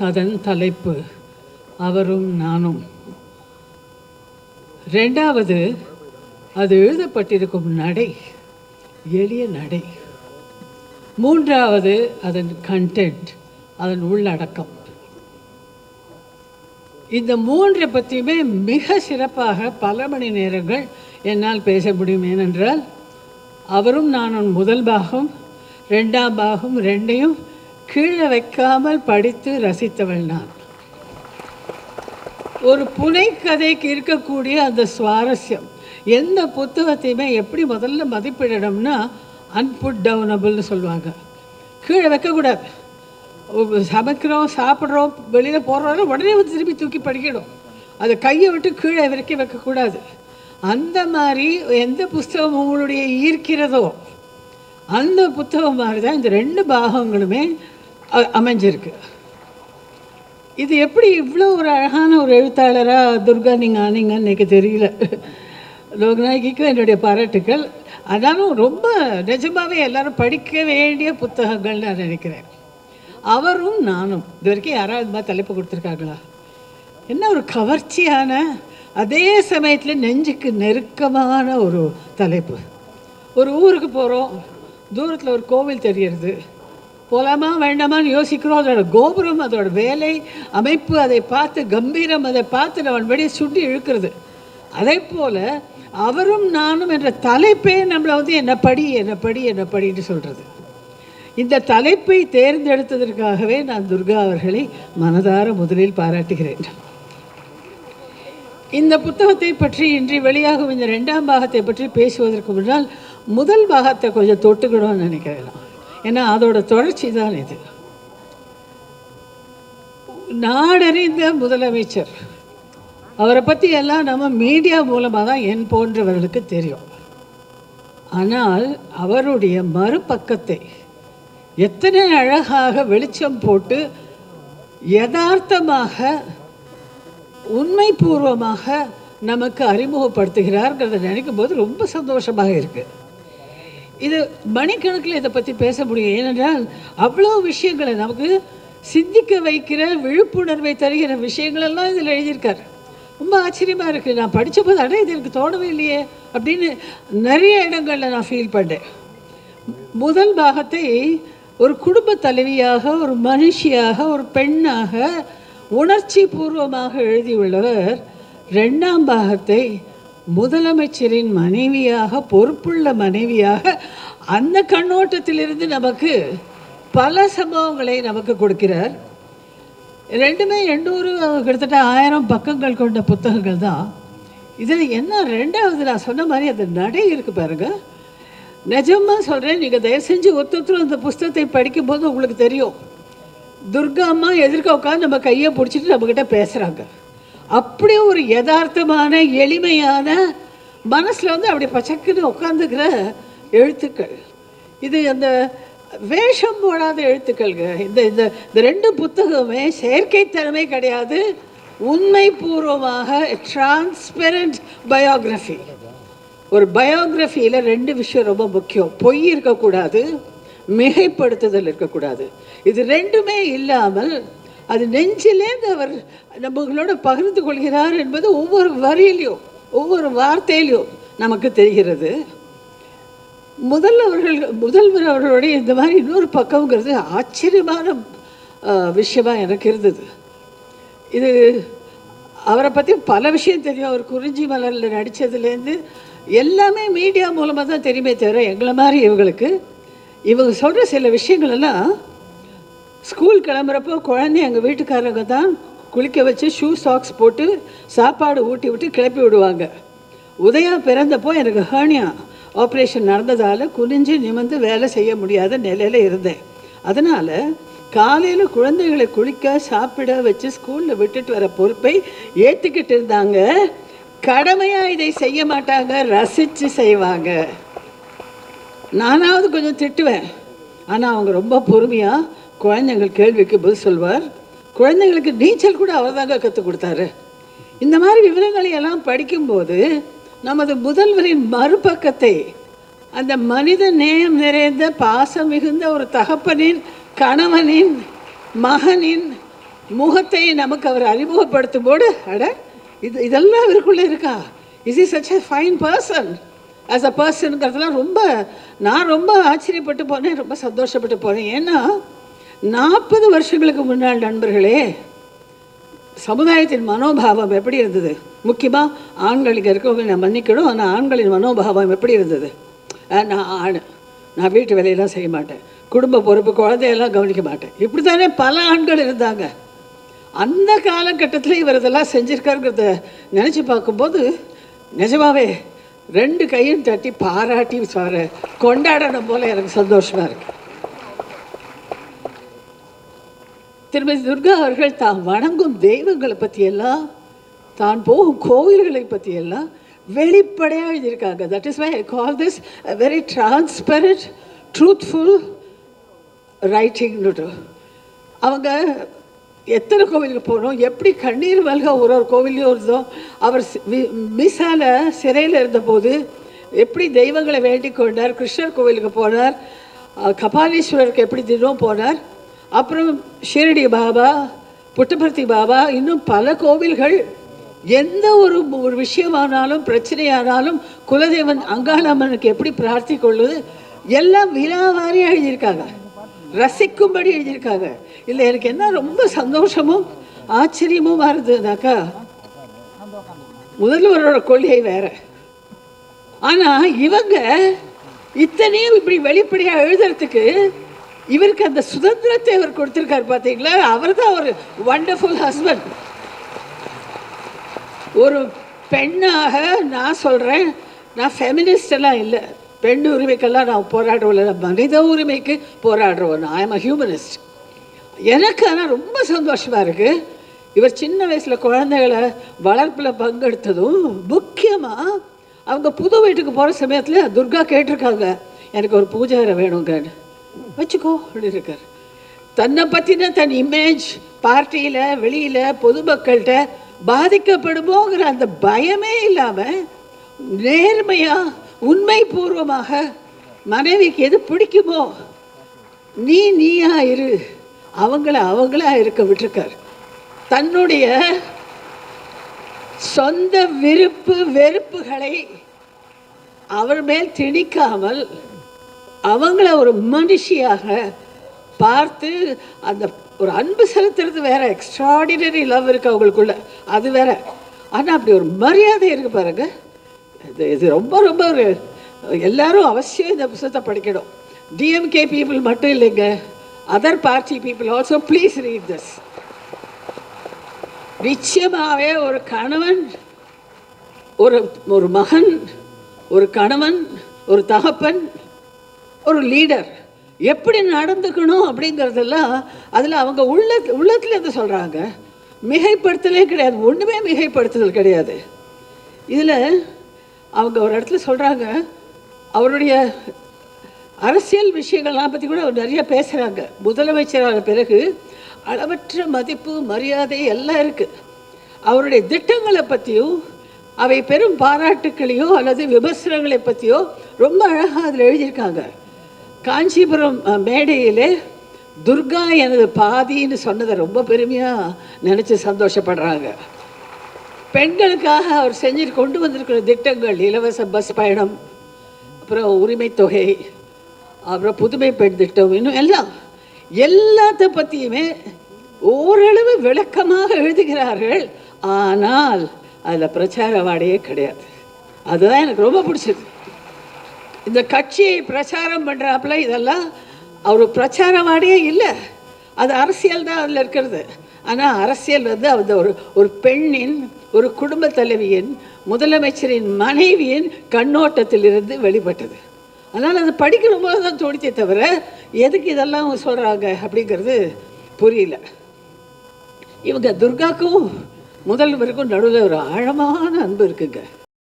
அதன் தலைப்பு அவரும் நானும். ரெண்டாவது அது எழுதப்பட்டிருக்கும் நடை எளிய நடை. மூன்றாவது அதன் கண்டென்ட் அதன் உள்ளடக்கம். இந்த மூன்றை பற்றியுமே மிக சிறப்பாக பல மணி நேரங்கள் என்னால் பேச முடியும். ஏனென்றால் அவரும் நானும் முதல் பாகம் ரெண்டாம் பாகம் ரெண்டையும் கீழே வைக்காமல் படித்து ரசித்தவள் நான். ஒரு புனை கதைக்கு இருக்கக்கூடிய அந்த சுவாரஸ்யம் எந்த புத்தகத்தையுமே எப்படி முதல்ல மதிப்பிடணும்னா அன்புட் டவுனபிள்னு சொல்லுவாங்க. கீழே வைக்கக்கூடாது. சமைக்கிறோம் சாப்பிட்றோம் வெளியில் போடுறோம் உடனே வந்து திருப்பி தூக்கி படிக்கணும். அதை கையை விட்டு கீழே வரைக்கும் வைக்கக்கூடாது. அந்த மாதிரி எந்த புஸ்தகம் உங்களுடைய ஈர்க்கிறதோ அந்த புத்தகம் மாதிரி தான் இந்த ரெண்டு பாகங்களுமே அமைஞ்சிருக்கு. இது எப்படி இவ்வளோ ஒரு அழகான ஒரு எழுத்தாளராக துர்கா நீங்கள் ஆனீங்கன்னு எனக்கு தெரியல. லோகநாயகிக்கும் என்னுடைய பாராட்டுக்கள். அதாலும் ரொம்ப நிஜமாகவே எல்லாரும் படிக்க வேண்டிய புத்தகங்கள் நான் நினைக்கிறேன். அவரும் நானும். இது வரைக்கும் யாராவது மாதிரி தலைப்பு கொடுத்துருக்காங்களா? என்ன ஒரு கவர்ச்சியான அதே சமயத்தில் நெஞ்சுக்கு நெருக்கமான ஒரு தலைப்பு. ஒரு ஊருக்கு போகிறோம் தூரத்தில் ஒரு கோவில் தெரியறது. போகலாமா வேண்டாமான்னு யோசிக்கிறோம். அதோட கோபுரம் அதோட வேலை அமைப்பு அதை பார்த்து கம்பீரம் அதை பார்த்து நம்ம வெளியே சுண்டி இழுக்கிறது. அதே போல் அவரும் நானும் என்ற தலைப்பே நம்மளை வந்து என்ன படி என்ன படி என்ன படின்னு சொல்கிறது இந்த தலைப்பை தேர்ந்தெடுத்ததற்காகவே நான் துர்கா அவர்களை மனதார முதலில் பாராட்டுகிறேன். இந்த புத்தகத்தை பற்றி இன்று வெளியாகும் இந்த ரெண்டாம் பாகத்தை பற்றி பேசுவதற்கு முன்னால் முதல் பாகத்தை கொஞ்சம் தொட்டுக்கணும்னு நினைக்கிறேன். நான். ஏன்னா அதோட தொடர்ச்சி தான் இது. நாடறிந்த முதலமைச்சர் அவரை பற்றி எல்லாம் நம்ம மீடியா மூலமாக தான் என் போன்றவர்களுக்கு தெரியும். ஆனால் அவருடைய மறுபக்கத்தை எத்தனை அழகாக வெளிச்சம் போட்டு யதார்த்தமாக உண்மைபூர்வமாக நமக்கு அறிமுகப்படுத்துகிறார்ங்கிறத நினைக்கும் போது ரொம்ப சந்தோஷமாக இருக்குது இது மணிக்கணக்கில் இதை பற்றி பேச முடியும். ஏனென்றால் அவ்வளோ விஷயங்களை நமக்கு சிந்திக்க வைக்கிற விழிப்புணர்வை தருகிற விஷயங்களெல்லாம் இதில் எழுதியிருக்கார். ரொம்ப ஆச்சரியமாக இருக்குது நான் படித்தபோது அட இது எனக்கு தோணவே இல்லையே அப்படின்னு நிறைய இடங்களில் நான் ஃபீல் பண்ணேன் முதல் பாகத்தை ஒரு குடும்ப தலைவியாக ஒரு மனுஷியாக ஒரு பெண்ணாக உணர்ச்சி பூர்வமாக எழுதியுள்ளவர். ரெண்டாம் பாகத்தை முதலமைச்சரின் மனைவியாக பொறுப்புள்ள மனைவியாக அந்த கண்ணோட்டத்திலிருந்து நமக்கு பல சம்பவங்களை நமக்கு கொடுக்கிறார். ரெண்டுமே எண்ணூறு கிட்டத்தட்ட ஆயிரம் பக்கங்கள் கொண்ட புத்தகங்கள் தான். இதில் என்ன ரெண்டாவது நான் சொன்ன மாதிரி அந்த நடை இருக்குது பாருங்கள் நிஜமாக சொல்கிறேன் நீங்கள் தயவு செஞ்சு ஒருத்தரும் அந்த புஸ்தகத்தை படிக்கும்போது உங்களுக்கு தெரியும். துர்கா அம்மா எதிர்க்க உட்காந்து நம்ம கையை பிடிச்சிட்டு நம்மக்கிட்ட பேசுகிறாங்க அப்படியே ஒரு யதார்த்தமான எளிமையான மனசில் வந்து அப்படி பச்சக்குன்னு உட்காந்துக்கிற எழுத்துக்கள். இது அந்த வேஷம் போடாத எழுத்துக்கள்ங்க. இந்த இந்த இந்த ரெண்டு புத்தகமே செயற்கைத்தன்மை கிடையாது. உண்மை பூர்வமாக டிரான்ஸ்பெரண்ட் பயோகிராஃபி ஒரு பயோகிராஃபியில் ரெண்டு விஷயம் ரொம்ப முக்கியம். பொய் இருக்கக்கூடாது மிகைப்படுத்துதல் இருக்கக்கூடாது. இது ரெண்டுமே இல்லாமல் அது நெஞ்சிலேருந்து அவர் நம்மளோட பகிர்ந்து கொள்கிறார் என்பது ஒவ்வொரு வரியிலையும் ஒவ்வொரு வார்த்தையிலையும் நமக்கு தெரிகிறது. முதல் அவர்கள் முதல்வர் அவர்களுடைய இந்த மாதிரி இன்னொரு பக்கம்ங்கிறது ஆச்சரியமான விஷயமாக விஷயமா எனக்கு இருந்தது. இது அவரை பற்றி பல விஷயம் தெரியும். அவர் குறிஞ்சி மலரில் நடித்ததுலேருந்து எல்லாமே மீடியா மூலமாக தான் தெரியுமே தவிர எங்களை மாதிரி இவங்களுக்கு. இவங்க சொல்கிற சில விஷயங்கள் எல்லாம் ஸ்கூல் கிளம்புறப்போ குழந்தை எங்கள் வீட்டுக்காரங்க தான் குளிக்க வச்சு ஷூ சாக்ஸ் போட்டு சாப்பாடு ஊட்டி விட்டு கிளப்பி விடுவாங்க. உதயா பிறந்தப்போ எனக்கு ஹேர்னியா ஆப்ரேஷன் நடந்ததால் குனிஞ்சு நிமிர்ந்து வேலை செய்ய முடியாத நிலையில் இருந்தேன். அதனால் காலையில் குழந்தைகளை குளிக்க சாப்பிட வச்சு ஸ்கூலில் விட்டுட்டு வர பொறுப்பை ஏற்றுக்கிட்டு இருந்தாங்க. கடமையாக இதை செய்ய மாட்டாங்க ரசித்து செய்வாங்க. நானாவது கொஞ்சம் திட்டுவேன். ஆனால் அவங்க ரொம்ப பொறுமையாக குழந்தைங்கள் கேள்விக்கு பதில் சொல்வார். குழந்தைங்களுக்கு நீச்சல் கூட அவர் தாங்க கற்றுக் கொடுத்தாரு. இந்த மாதிரி விவரங்களை எல்லாம் படிக்கும்போது நமது முதல்வரின் மறுபக்கத்தை அந்த மனித நேயம் நிறைந்த பாசம் மிகுந்த ஒரு தகப்பனின் கணவனின் மகனின் முகத்தை நமக்கு அவர் அறிமுகப்படுத்தும் போது அட இது இதெல்லாம் இவருக்குள்ளே இருக்கா? Is is such a fine person as a பர்சனுங்கிறதுலாம் ரொம்ப நான் ரொம்ப ஆச்சரியப்பட்டு போனேன் ரொம்ப சந்தோஷப்பட்டு போனேன். ஏன்னா நாற்பது வருஷங்களுக்கு முன்னாள் நண்பர்களே சமுதாயத்தின் மனோபாவம் எப்படி இருந்தது? முக்கியமாக ஆண்களுக்கு இருக்கவங்க நான் மன்னிக்கணும் ஆனால் ஆண்களின் மனோபாவம் எப்படி இருந்தது? நான் ஆண் நான் வீட்டு வேலையெல்லாம் செய்ய மாட்டேன். குடும்ப பொறுப்பு குழந்தையெல்லாம் கவனிக்க மாட்டேன். இப்படி தானே பல ஆண்கள் இருந்தாங்க. அந்த காலகட்டத்தில் இவர் இதெல்லாம் செஞ்சுருக்காருங்கிறத நினச்சி பார்க்கும்போது நிஜமாவே ரெண்டு கையும் தட்டி பாராட்டி சார கொண்டாடணும் போல எனக்கு சந்தோஷமாக இருக்குது திருமதி துர்கா அவர்கள் தான் வணங்கும் தெய்வங்களை பற்றியெல்லாம் தான் போகும் கோவில்களை பற்றியெல்லாம் வெளிப்படையாக எழுதியிருக்காங்க. That is why I call this very transparent truthful ரைட்டிங்னுட்டு அவங்க எத்தனை கோவிலுக்கு போனோம் எப்படி கண்ணீர் மல்க ஒரு ஒரு கோவிலையும் இருந்தோம். அவர் சி- மிசால சிறையில் இருந்தபோது எப்படி தெய்வங்களை வேண்டிக் கொண்டார் கிருஷ்ணர் கோவிலுக்கு போனார் கபாலீஸ்வரருக்கு எப்படி தினம் போனார் அப்புறம் ஷீரடி பாபா புட்டபர்த்தி பாபா இன்னும் பல கோவில்கள். எந்த ஒரு ஒரு விஷயமானாலும் பிரச்சனையானாலும் குலதெய்வன் அங்காளம்மனுக்கு எப்படி பிரார்த்திக்கொள்வது எல்லாம் விலாவாரியாக எழுதியிருக்காங்க. ரசிக்கும்படி எழுதியிருக்காங்க. இல்லை எனக்கு என்ன ரொம்ப சந்தோஷமும் ஆச்சரியமும் இருந்ததுனாக்கா முதல்வரோட கொள்கை வேற. ஆனால் இவங்க இத்தனையும் இப்படி வெளிப்படையாக எழுதுறதுக்கு இவருக்கு அந்த சுதந்திரத்தை அவர் கொடுத்திருக்காரு பார்த்தீங்களா? அவர் தான் ஒரு வண்டர்ஃபுல் ஹஸ்பண்ட் ஒரு பெண்ணாக நான் சொல்கிறேன் நான் ஃபெமினிஸ்டெல்லாம் இல்லை. பெண் உரிமைக்கெல்லாம் நான் போராடுறவில்ல மனித உரிமைக்கு போராடுறவன் ஐ எம் அ ஹியூமனிஸ்ட் எனக்கு ஆனால் ரொம்ப சந்தோஷமாக இருக்குது இவர் சின்ன வயசில் குழந்தைகளை வளர்ப்பில் பங்கெடுத்ததும் முக்கியமாக அவங்க புது வீட்டுக்கு போகிற சமயத்தில் துர்கா கேட்டிருக்காங்க எனக்கு ஒரு பூஜாரை வேணுங்கன்னு வச்சுக்கோ இருக்கார். தன்னை பற்றின தன் இமேஜ் பார்ட்டியில் வெளியில் பொதுமக்கள்கிட்ட பாதிக்கப்படுமோங்கிற அந்த பயமே இல்லாமல் நேர்மையாக உண்மை பூர்வமாக மனைவிக்கு எது பிடிக்குமோ நீ நீயா இரு. அவங்கள அவங்களா இருக்க விட்டுருக்கார். தன்னுடைய சொந்த விருப்பு வெறுப்புகளை அவர் மேல் திணிக்காமல் அவங்கள ஒரு மனுஷியாக பார்த்து அந்த ஒரு அன்பு செலுத்துறது வேற. எக்ஸ்ட்ராடினரி லவ் இருக்கு அவங்களுக்குள்ள. அது வேற. ஆனால் அப்படி ஒரு மரியாதை இருக்கு பாருங்க. இது இது ரொம்ப ரொம்ப ஒரு எல்லாரும் அவசியம் இந்த புத்தகத்தை படிக்கணும். டிஎம்கே பீப்புள் மட்டும் இல்லைங்க. Other party people also please read this நிச்சயமாகவே ஒரு கணவன் ஒரு ஒரு மகன் ஒரு கணவன் ஒரு தகப்பன் ஒரு லீடர் எப்படி நடந்துக்கணும் அப்படிங்கிறதெல்லாம் அதில் அவங்க உள்ள உள்ளத்துலேருந்து சொல்கிறாங்க மிகைப்படுத்தலே கிடையாது. ஒன்றுமே மிகைப்படுத்துதல் கிடையாது. இதில் அவங்க ஒரு இடத்துல சொல்கிறாங்க அவருடைய அரசியல் விஷயங்கள்லாம் பற்றி கூட அவர் நிறைய பேசுகிறாங்க முதலமைச்சரான பிறகு அளவற்ற மதிப்பு மரியாதை எல்லாம் இருக்குது அவருடைய திட்டங்களை பற்றியும் அவை பெரும் பாராட்டுக்களையோ அல்லது விமர்சனங்களை பற்றியோ ரொம்ப அழகாக அதில் எழுதியிருக்காங்க. காஞ்சிபுரம் மேடையில் துர்கா எனது பாதின்னு சொன்னதை ரொம்ப பெருமையாக நினச்சி சந்தோஷப்படுறாங்க. பெண்களுக்காக அவர் செஞ்சு கொண்டு வந்திருக்கிற திட்டங்கள் இலவச பஸ் பயணம் அப்புறம் உரிமை தொகை அப்புறம் புதுமை பெண் திட்டம் இன்னும் எல்லாம் எல்லாத்த பற்றியுமே ஓரளவு விளக்கமாக எழுதுகிறார்கள். ஆனால் அதில் பிரச்சார வாடையே கிடையாது. அதுதான் எனக்கு ரொம்ப பிடிச்சது. இந்த கட்சியை பிரச்சாரம் பண்ணுறாப்புல இதெல்லாம் அவர் பிரச்சாரவாடியே இல்லை. அது அரசியல் தான் அதில் இருக்கிறது. ஆனால் அரசியல் வந்து அந்த ஒரு ஒரு பெண்ணின் ஒரு குடும்ப தலைவியின் முதலமைச்சரின் மனைவியின் கண்ணோட்டத்திலிருந்து வெளிப்பட்டது. அதனால் அது படிக்கிற போது தான் தோடித்தே தவிர எதுக்கு இதெல்லாம் சொல்கிறாங்க அப்படிங்கிறது புரியல. இவங்க துர்காக்கும் முதல்வருக்கும் நடுவில் ஒரு ஆழமான அன்பு இருக்குங்க.